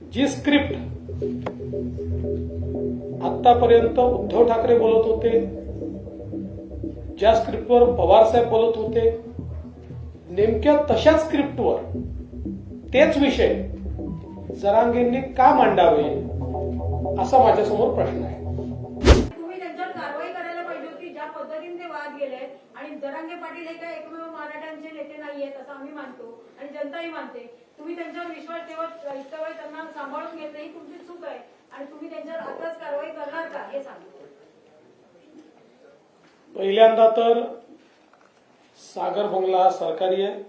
जी script आतापर्यंत उद्धव ठाकरे बोलत होते ज्या स्क्रिप्टवर पवार साहेब बोलत होते नेमक्या तशाच स्क्रिप्टवर तेच विषय जरांगेंनी का मांडावे असा माझ्यासमोर प्रश्न आहे. तुम्ही त्यांच्यावर कारवाई करायला पाहिजे होती ज्या पद्धतीने ते वाद गेले आणि जरांगे पाटील हे काय एकमेव मराठ्यांचे नेते नाहीयेत असं आम्ही मानतो आणि जनताही मानते. तुम्ही त्यांच्यावर विश्वास ठेवत इतका वेळ नाही तुमची चूक आहे. आणि तुम्ही त्यांच्यावर आताच कारवाई करणार का हे सांगा. पहिल्यांदा तर सागर बंगला हा सरकारी आहे.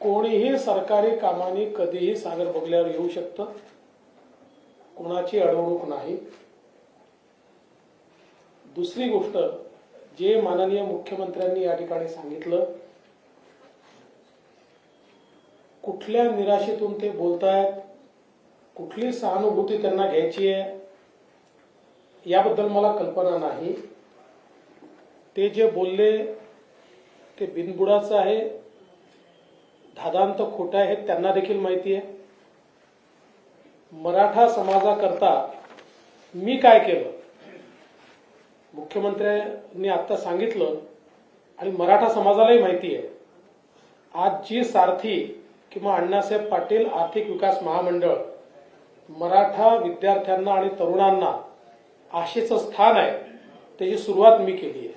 कोणीही सरकारी कामाने कधीही सागर बंगल्यावर येऊ शकतं. कोणाची अडवणूक नाही. दुसरी गोष्ट जे माननीय मुख्यमंत्र्यांनी या ठिकाणी सांगितलं कुठल्या निराशेतून ते बोलतायत? कुठली सहानुभूती त्यांना घ्यायची आहे? याबद्दल मला कल्पना नाही. ते जे बोलले ते बिनबुडाचं आहे. धादांत खोटं आहे हे त्यांना देखील माहिती आहे. मराठा समाजाकरता मी काय केलं? मुख्यमंत्र्यांनी आता सांगितलं आणि मराठा समाजालाही माहिती आहे. आज जी सारथी किंवा अण्णासाहेब पाटील आर्थिक विकास महामंडळ मराठा विद्यार्थ्यांना आणि तरुणांना आशेचं स्थान आहे त्याची सुरुवात मी केली आहे.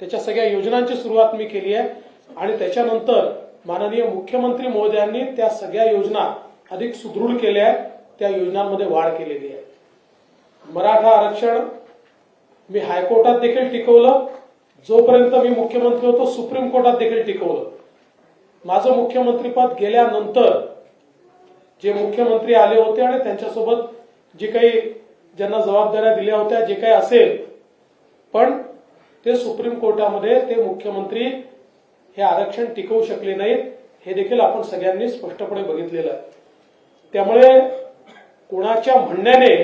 त्याच्या सगळ्या योजनांची सुरुवात मी केली आहे आणि त्याच्यानंतर माननीय मुख्यमंत्री महोदयांनी त्या सगळ्या योजना अधिक सुदृढ केल्या आहेत त्या योजनांमध्ये वाढ केलेली आहे. मराठा आरक्षण मी हायकोर्टात देखील टिकवलं जोपर्यंत मी मुख्यमंत्री होतो सुप्रीम कोर्टात देखील टिकवलं. माझं मुख्यमंत्रीपद गेल्यानंतर जे मुख्यमंत्री आले होते आणि त्यांच्यासोबत जे काही ज्यांना जबाबदाऱ्या दिल्या होत्या जे काही असेल पण ते सुप्रीम कोर्टामध्ये ते मुख्यमंत्री हे आरक्षण टिकवू शकले नाहीत हे देखील आपण सगळ्यांनी स्पष्टपणे बघितलेलं आहे. त्यामुळे कोणाच्या म्हणण्याने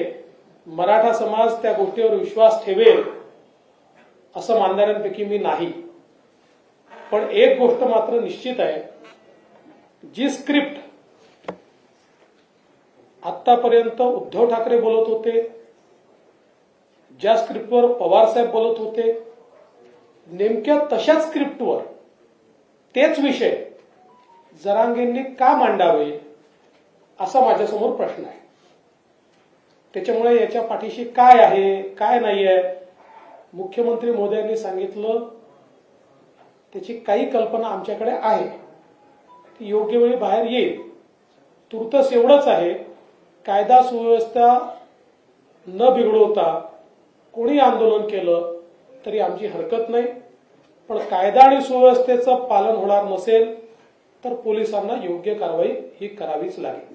मराठा समाज त्या गोष्टीवर विश्वास ठेवेल असं मानणाऱ्यांपैकी मी नाही. पण एक गोष्ट मात्र निश्चित आहे. जी स्क्रिप्ट आतापर्यंत उद्धव ठाकरे बोलत होते ज्या स्क्रिप्टवर पवार साहेब बोलत होते नेमक्या तशाच स्क्रिप्टवर तेच विषय जरांगेंनी का मांडावे असा माझ्यासमोर प्रश्न आहे. त्याच्यामुळे याच्या पाठीशी काय आहे काय नाही आहे मुख्यमंत्री मोदयांनी सांगितलं त्याची काही कल्पना आमच्याकडे आहे. ती योग्य वेळी बाहेर येईल. तुर्तस एवढंच आहे कायदा सुव्यवस्था न बिघडवता कोणी आंदोलन केलं तरी आमची हरकत नाही. पण कायदा आणि सुव्यवस्थेचं पालन होणार नसेल तर पोलिसांना योग्य कारवाई ही करावीच लागेल.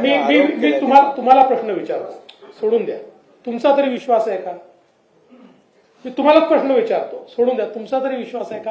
मी मी मी तुम्हाला तुम्हाला प्रश्न विचारतो. सोडून द्या. तुमचा तरी विश्वास आहे का? मी तुम्हालाच प्रश्न विचारतो. सोडून द्या. तुमचा तरी विश्वास आहे का?